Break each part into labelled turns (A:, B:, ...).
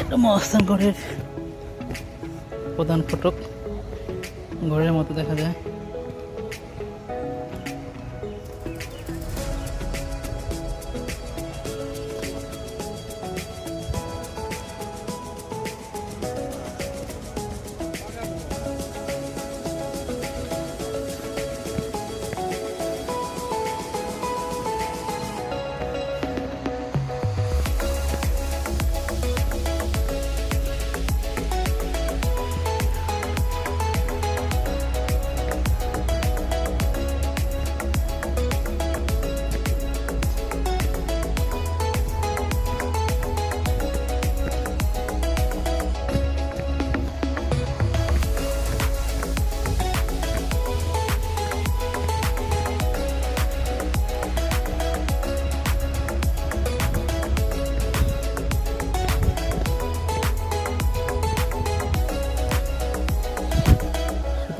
A: এটা মহাস্থান গড়ের প্রধান ফটক। ঘরের মতো দেখা যায়।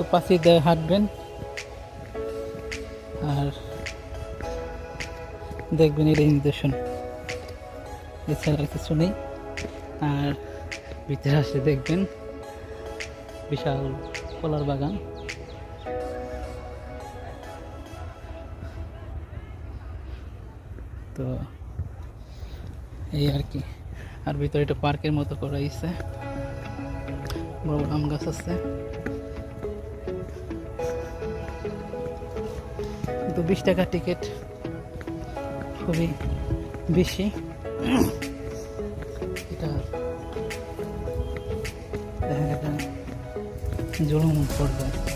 A: শুধু পাশে হাঁটবেন। আর দেখবেন এটাই নিদর্শন। এছাড়া আর কিছু নেই। আর ভিতরে আসলে দেখবেন বিশাল কলার বাগান। তো এই আর কি। আর ভিতরে একটা পার্কের মতো করা হয়েছে বড় বড় আম গাছ আছে। কিন্তু বিশ টাকা টিকিট খুবই বেশি। এটা দেখা গেল পড়বে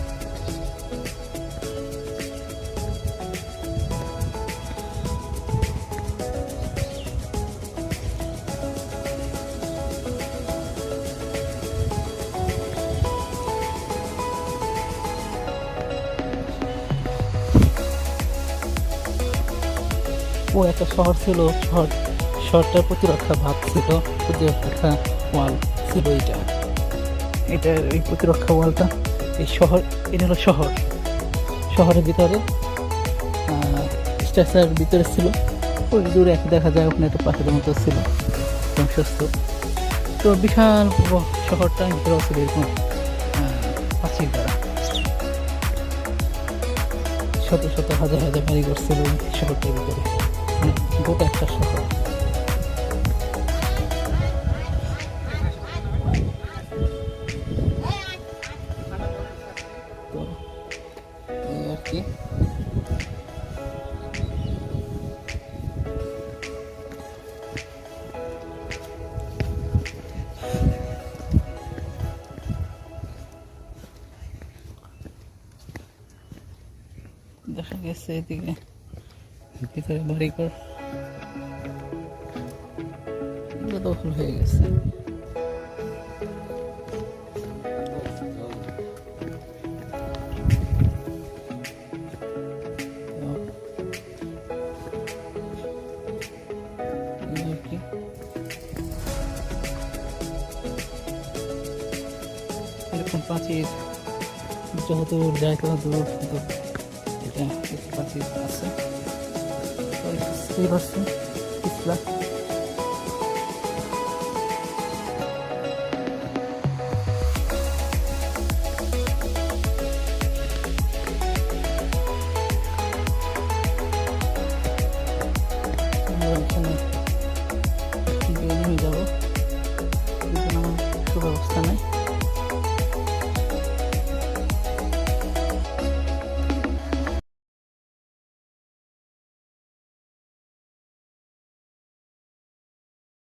A: ও একটা শহর ছিল, শহর, শহরটার প্রতিরক্ষা ভাব ছিল, প্রতিরক্ষা ওয়াল ছিল এটা এটা এই প্রতিরক্ষা ওয়ালটা, এই শহর, এটা হলো শহর। শহরের ভিতরে স্ট্রাকচার ভিতরে ছিল। ওই দূরে এক দেখা যায়, ওখানে একটা পাখির মতো ছিল ধ্বংসস্ত তো বিশাল শহরটা ভিতরে ছিল এরকম পাঁচিল দ্বারা। শত শত হাজার হাজার বাড়ি করছিল শহরটার ভিতরে। গোটা একটা শহর দেখা গেছে এদিকে। ভিতরে বাড়িঘর এগুলো দখল হয়ে গেছে তো, এই আর কি। এরকম প্রাচীর যত দূর যায় তত দূর কিন্তু এটা একটু প্রাচীর আছে তো একটু স্লিপ